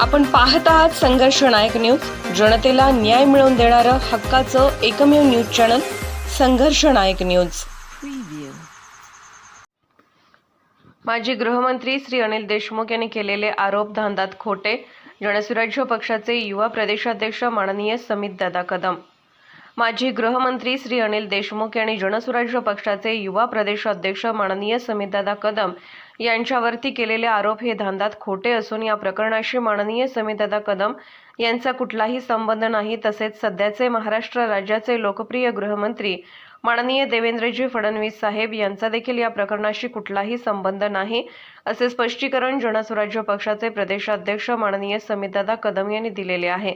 आपण पाहत आहात संघर्ष नायक न्यूज. जनतेला न्याय मिळवून देणारं हक्काचं एकमेव न्यूज चॅनल संघर्ष नायक न्यूज. माजी गृहमंत्री श्री अनिल देशमुख यांनी केलेले आरोप धांदात खोटे. जनसुराज्य पक्षाचे युवा प्रदेशाध्यक्ष माननीय समित दादा कदम. माजी गृहमंत्री श्री अनिल देशमुख यांनी जनसुराज्य पक्षाचे युवा प्रदेशाध्यक्ष माननीय समितदादा कदम यांच्यावरती केलेले आरोप हे धांदात खोटे असून या प्रकरणाशी माननीय समितदादा कदम यांचा कुठलाही संबंध नाही. तसेच सध्याचे महाराष्ट्र राज्याचे लोकप्रिय गृहमंत्री माननीय देवेंद्रजी फडणवीस साहेब यांचा देखील या प्रकरणाशी कुठलाही संबंध नाही. असे स्पष्टीकरण जनसुराज्य पक्षाचे प्रदेशाध्यक्ष माननीय समितदादा कदम यांनी दिलेले आहे.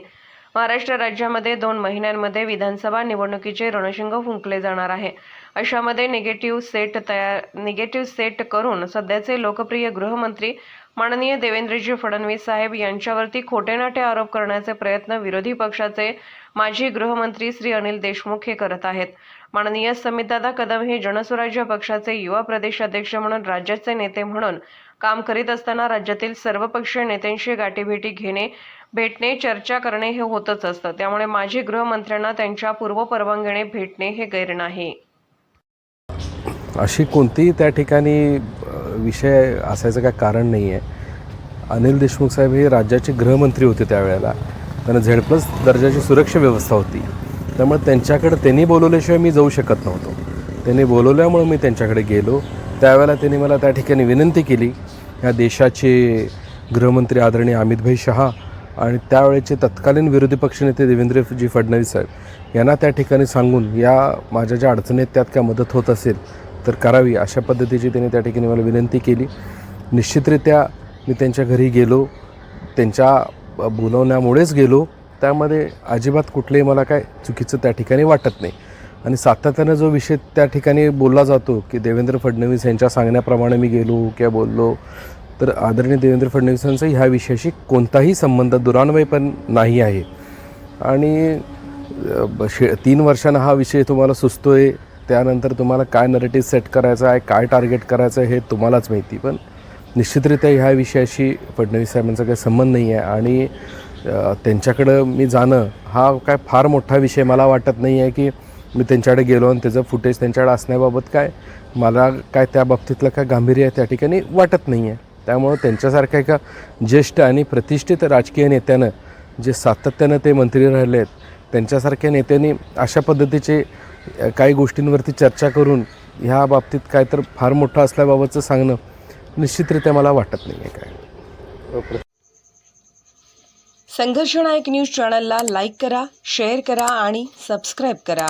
महाराष्ट्र राज्यामध्ये दोन महिन्यांमध्ये विधानसभा निवडणुकीचे रणशिंग फुंकले जाणार आहे. अशामध्ये निगेटिव्ह सेट तयार निगेटिव्ह सेट करून सध्याचे लोकप्रिय गृहमंत्री माननीय देवेंद्रजी फडणवीस साहेब यांच्यावरती खोटेनाटे आरोप करण्याचे प्रयत्न विरोधी पक्षाचे माजी गृहमंत्री श्री अनिल देशमुख हे करत आहेत. माननीय समितदादा कदम हे जनसुराज्य पक्षाचे युवा प्रदेशाध्यक्ष म्हणून राज्याचे नेते म्हणून काम करीत असताना राज्यातील सर्वपक्षीय नेत्यांशी गाठीभेटी घेणे भेटणे चर्चा करणे हे होतच असतं. त्यामुळे माजी गृहमंत्र्यांना त्यांच्या पूर्वपरवानगीने भेटणे हे गैर नाही. अशी कोणतीही त्या ठिकाणी विषय असायचं काय कारण नाही आहे अनिल देशमुख साहेब हे राज्याचे गृहमंत्री होते त्यावेळेला. त्यांना झेड प्लस दर्जाची सुरक्षा व्यवस्था होती. त्यामुळे त्यांच्याकडे त्यांनी बोलवल्याशिवाय मी जाऊ शकत नव्हतो. त्यांनी बोलवल्यामुळं मी त्यांच्याकडे गेलो. त्यावेळेला त्यांनी मला त्या ठिकाणी विनंती केली ह्या देशाचे गृहमंत्री आदरणीय अमितभाई शहा आणि त्यावेळेचे तत्कालीन विरोधी पक्षनेते देवेंद्रजी फडणवीस साहेब यांना त्या ठिकाणी सांगून या माझ्या ज्या अडचणी आहेत त्यात काय मदत होत असेल तर करावी अशा पद्धतीची त्यांनी त्या ठिकाणी मला विनंती केली. निश्चितरित्या मी त्यांच्या घरी गेलो त्यांच्या ब- बोलवण्यामुळेच गेलो. त्यामध्ये अजिबात कुठलंही मला काय चुकीचं त्या ठिकाणी वाटत नाही. आणि सातत्यानं जो विषय त्या ठिकाणी बोलला जातो की देवेंद्र फडणवीस यांच्या सांगण्याप्रमाणे मी गेलो किंवा बोललो तर आदरणीय देवेंद्र फडणवीसांचा ह्या विषयाशी कोणताही संबंध दुरान्वय पण नाही आहे. आणि ब- शे तीन वर्षानं हा विषय तुम्हाला सुचतो आहे त्यानंतर तुम्हाला काय नरेटिव्ह सेट करायचं आहे काय टार्गेट करायचं आहे हे तुम्हालाच माहिती पण निश्चितरित्या ह्या विषयाशी फडणवीस साहेबांचा काही संबंध नाही आहे. आणि त्यांच्याकडं मी जाणं हा काय फार मोठा विषय मला वाटत नाही आहे की मी त्यांच्याकडे गेलो आणि त्याचं फुटेज त्यांच्याकडे असण्याबाबत काय मला काय त्या बाबतीतलं काय गांभीर्य त्या ठिकाणी वाटत नाही आहे त्यामुळं त्यांच्यासारख्या एका ज्येष्ठ आणि प्रतिष्ठित राजकीय नेत्यानं जे सातत्यानं ते मंत्री राहिले आहेत त्यांच्यासारख्या नेत्यांनी अशा पद्धतीचे काही गोष्टींवरती चर्चा करून ह्या बाबतीत काय तर फार मोठं असल्याबाबतचं सांगणं निश्चितरित्या मला वाटत नाही आहे काय. संघर्ष नायक न्यूज चॅनलला लाईक करा शेअर करा आणि सबस्क्राईब करा.